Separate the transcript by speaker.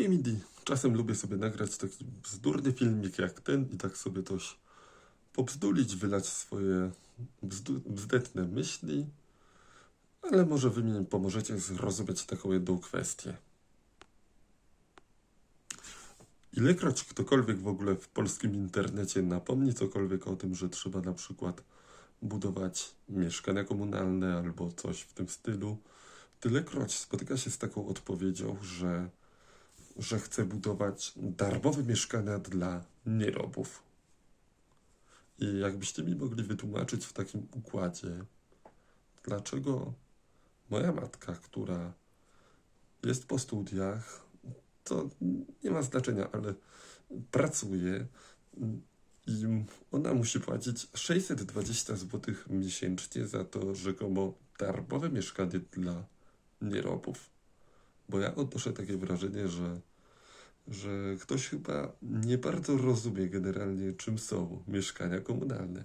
Speaker 1: i midi. Czasem lubię sobie nagrać taki bzdurny filmik jak ten i tak sobie coś pobzdulić, wylać swoje bzdu- bzdetne myśli, ale może wy mi pomożecie zrozumieć taką jedną kwestię. Ilekroć ktokolwiek w ogóle w polskim internecie napomni cokolwiek o tym, że trzeba na przykład budować mieszkania komunalne albo coś w tym stylu, tylekroć spotyka się z taką odpowiedzią, że, że chce budować darmowe mieszkania dla nierobów. I jakbyście mi mogli wytłumaczyć w takim układzie, dlaczego moja matka, która jest po studiach, to nie ma znaczenia, ale pracuje i ona musi płacić 620 zł miesięcznie za to rzekomo darmowe mieszkanie dla nierobów. Bo ja odnoszę takie wrażenie, że, że ktoś chyba nie bardzo rozumie generalnie, czym są mieszkania komunalne.